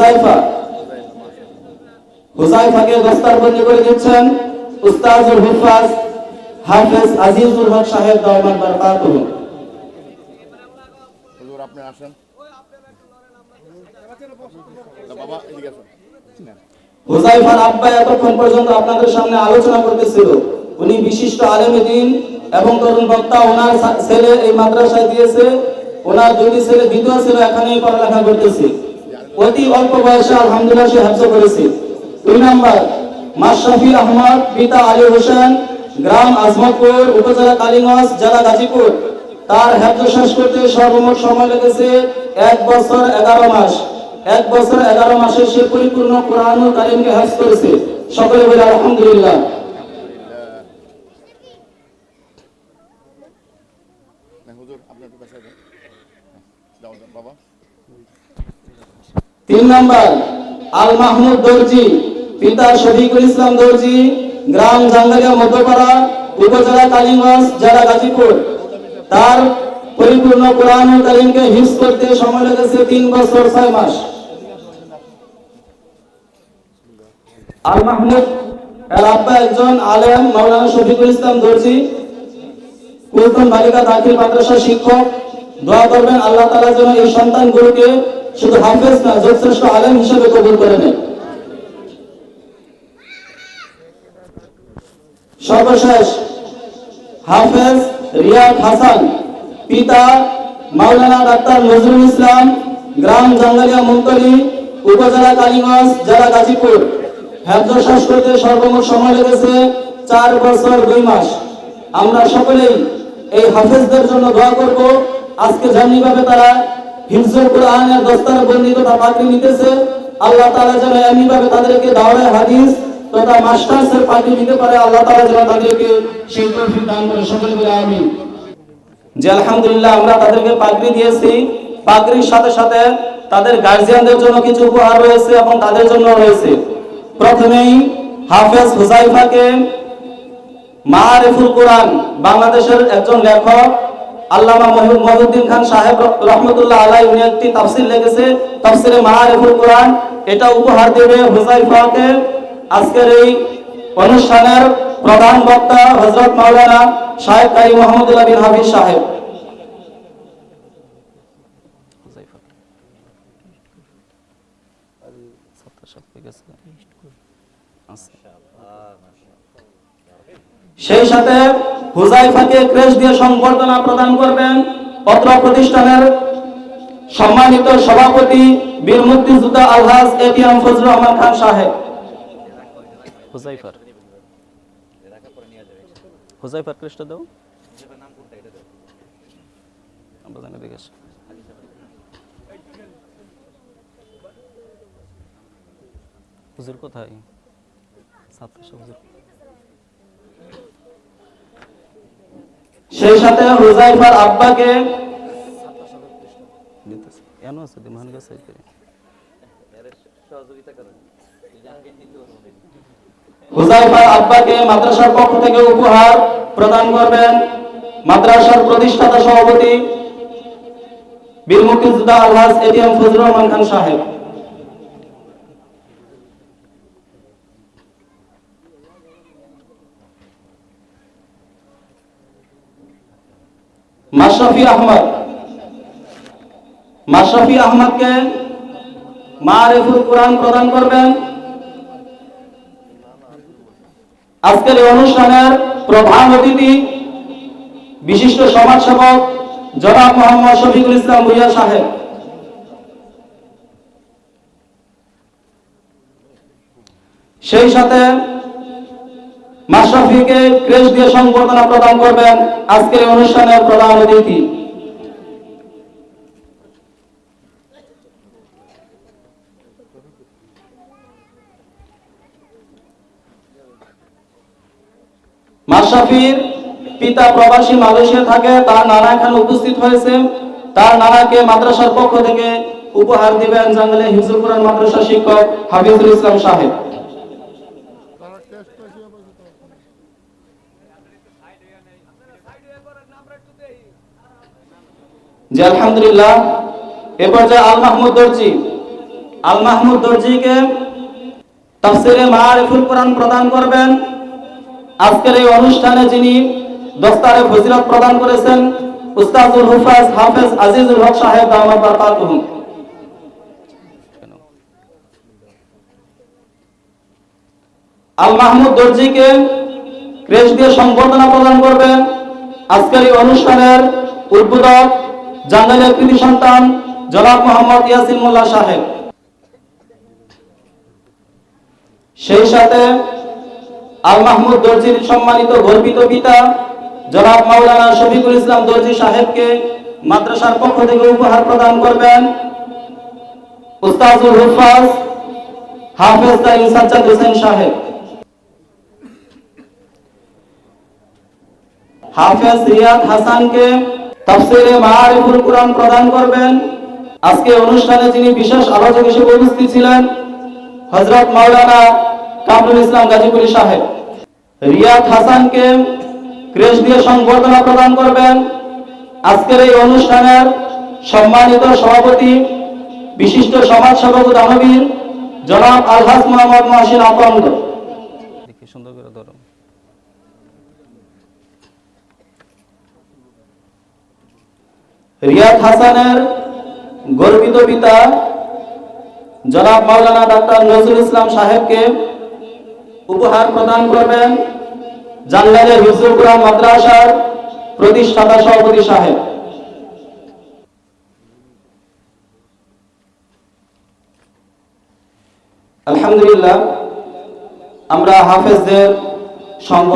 হুজাইফা। হুজাইফাকে দস্তারবন্দি করে দিচ্ছেন উস্তাজুল হুফাজ হাফেজ আজিজুল হক সাহেব দাওমান বারকাতুহু হুজুর আপনি আসেন। বাবা এদিকে আসুন। হুজাইফার আব্বা এতক্ষণ পর্যন্ত আপনাদের সামনে আলোচনা করতেছিল। উনি বিশিষ্ট আলেমে দিন এবং তরুণ বক্তা ওনার ছেলে এই মাদ্রাসায় দিয়েছে। ওনার দুটি ছেলে দ্বিতীয় ছিল এখানেই পড়ালেখা করতেছে। অতি অল্প বয়সে আলহামদুলিল্লাহ সে হাফজ করেছে। দুই নাম্বার, মাশরাফি আহমদ পিতা আলী হোসেন, গ্রাম আজমতপুর, উপজেলা কালীগঞ্জ, জেলা গাজীপুর। তার হ্যাফজ শেষ করতে সর্বমোট সময় লেগেছে এক বছর এগারো মাস। এক বছর এগারো মাসে সে পরিপূর্ণ কোরআনুল কারিমকে হ্যাফজ করেছে। সকলে বলে আলহামদুলিল্লাহ। তিন নম্বর, আল মাহমুদ দর্জি, পিতা শফিকুল ইসলাম দর্জি, গ্রাম জাঙ্গালিয়া মধ্যপাড়া, উপজেলা কালীগঞ্জ, জেলা গাজীপুর। তার পরিপূর্ণ কোরআনুল কারিমকে হিফজ করতে সময় লেগেছে তিন বছর ছয় মাস। আল মাহমুদ এর আব্বা একজন আলেম, মাওলানা শফিকুল ইসলাম দর্জি কুলতন বালিকা দাখিল মাদ্রাসা শিক্ষক। দোয়া করবেন আল্লাহ তাআলা যেন এই সন্তানগুলোকে শুধু হাফেজ না যথেষ্ট আলেম হিসেবে কবুল করে নেন সর্বশেষ, হাফেজ রিয়াদ হাসান, পিতা মাওলানা ডাক্তার নজরুল ইসলাম, গ্রাম জাঙ্গালিয়া মুন্তলি, উপজেলা কালীগঞ্জ, জেলা গাজীপুর। হ্যাফজ শেষ করতে সর্বমোট সময় লেগেছে চার বছর দুই মাস। আমরা সকলেই এই হাফেজদের জন্য দোয়া করব। আজকে যেমনিভাবে তারা হিফজুল কোরআনের দস্তার বন্দি তথা পাকড়ি নিতেছে আল্লাহ তাআলা যেন এমনিভাবে তাদেরকে দাওয়ায় হাদিস তথা মাস্টার্সের পাকড়ি নিতে পারে, আল্লাহ তাআলা যেন তাদেরকে সেই তৌফিক দান করে। সকলে বলে আমিন। যে আলহামদুলিল্লাহ, আমরা তাদেরকে পাগড়ি দিয়েছি। পাগড়ির সাথে সাথে তাদের গার্জিয়ানদের জন্য কিছু উপহার রয়েছে এবং তাদের জন্য রয়েছে। প্রথমেই হাফেজ হুজাইফাকে মারিফুল কোরআন, বাংলাদেশের একজন লেখক আল্লামা মহিউদ্দিন খান সাহেব রহমতুল্লাহ আলাই উনি একটি তাফসির লিখেছে তাফসিরে মারিফুল কোরআন। এটা উপহার দেবে হুজাইফাকে আজকের এই অনুষ্ঠানের প্রধান বক্তা হযরত মাওলানা সাহেব কারি মোহাম্মদুল্লাহ বিন হাফিজ সাহেব। সেই সাথে হুজাইফাকে ক্রেশ দিয়ে সংবর্ধনা প্রদান করবেন পত্র প্রতিষ্ঠানের সম্মানিত সভাপতি বীর মুক্তিযোদ্ধা আলহাজ এটিএম রহমান খান সাহেব। হুজাইফার। হুজাইফার ক্রেস্টটা দাও। কোথায়? সেই সাথে হুজাইফার আব্বাকে হুজাইফার আব্বাকে মাদ্রাসার পক্ষ থেকে উপহার প্রদান করবেন মাদ্রাসার প্রতিষ্ঠাতা সভাপতি বীর মুক্তিযোদ্ধা Alhaj A T M Fazlur Rahman Khan সাহেব। মাশরাফি আহমদ। মাশরাফি আহমদকে মারিফুল কোরআন প্রদান করবেন। আজকের এই অনুষ্ঠানের প্রধান অতিথি বিশিষ্ট সমাজসেবক জনাব মোহাম্মদ শফিকুল ইসলাম ভুইয়া সাহেব। সেই সাথে মাশরাফিকে ক্রেশ দিয়ে সংবর্ধনা প্রদান করবেন আজকের অনুষ্ঠানের প্রধান অতিথি। মাশরাফির পিতা প্রবাসী মালয়েশিয়া থাকে, তার নানা এখানে উপস্থিত হয়েছে। তার নানাকে মাদ্রাসার পক্ষ থেকে উপহার দিবেন জাঙ্গলে হিফজুল কোরআন মাদ্রাসা শিক্ষক হাফিজুল ইসলাম সাহেব তারা টেস্ট হয়েছে জি আলহামদুলিল্লাহ, এ পর্যায়ে আল মাহমুদ দর্জি, আল মাহমুদ দর্জিকে তাফসিরে মারিফুল কোরআন প্রদান করবেন। আজকের এই অনুষ্ঠানে যিনি দস্তারে ফজিলত প্রদান করেছেন উস্তাজুল হুফাজ হাফেজ আজিজুল হক সাহেব দামাত বারকাতুহুম আল মাহমুদ দর্জিকে ক্রেশ দিয়ে সংবর্ধনা প্রদান করবেন। আজকের এই অনুষ্ঠানের উদ্বোধক জাঙ্গালের কৃতি সন্তান, জনাব মোহাম্মদ ইয়াসিন মোল্লা সাহেব। সেই সাথে আল মাহমুদ দর্জির সম্মানিত গর্বিত পিতা, জনাব মাওলানা শফিকুল ইসলাম দর্জি সাহেবকে মাদ্রাসার পক্ষ থেকে উপহার প্রদান করবেন উস্তাজুল হুফাজ হাফেজ তাইম সাজ্জাদ হোসেন সাহেব। হাফেজ রিয়াদ হাসানকে তাফসিরে মাআরিফুল কোরআন প্রদান করবেন। আজকে অনুষ্ঠানে যিনি বিশেষ আলোচক হিসেবে উপস্থিত ছিলেন, হযরত মাওলানা কামরুল ইসলাম গাজীপুরি সাহেব। রিয়াদ হাসানকে ক্রেশ দিয়ে সংবর্ধনা প্রদান করবেন। আজকের এই অনুষ্ঠানের সম্মানিত সভাপতি, বিশিষ্ট সমাজসেবক ও দানবীর জনাব আলহাজ মোহাম্মদ মহসিন আকন্দ সুন্দর করে ধরো। রিয়াদ হাসানের গর্বিত পিতা জনাব মাওলানা ডাক্তার নজরুল ইসলাম সাহেবকে উপহার প্রদান করবেন জানলানের হিজরুল কোরআন মাদ্রাসার প্রতিষ্ঠাতা সভাপতি সাহেব। আলহামদুলিল্লাহ, আমরা হাফেজদের সঙ্গ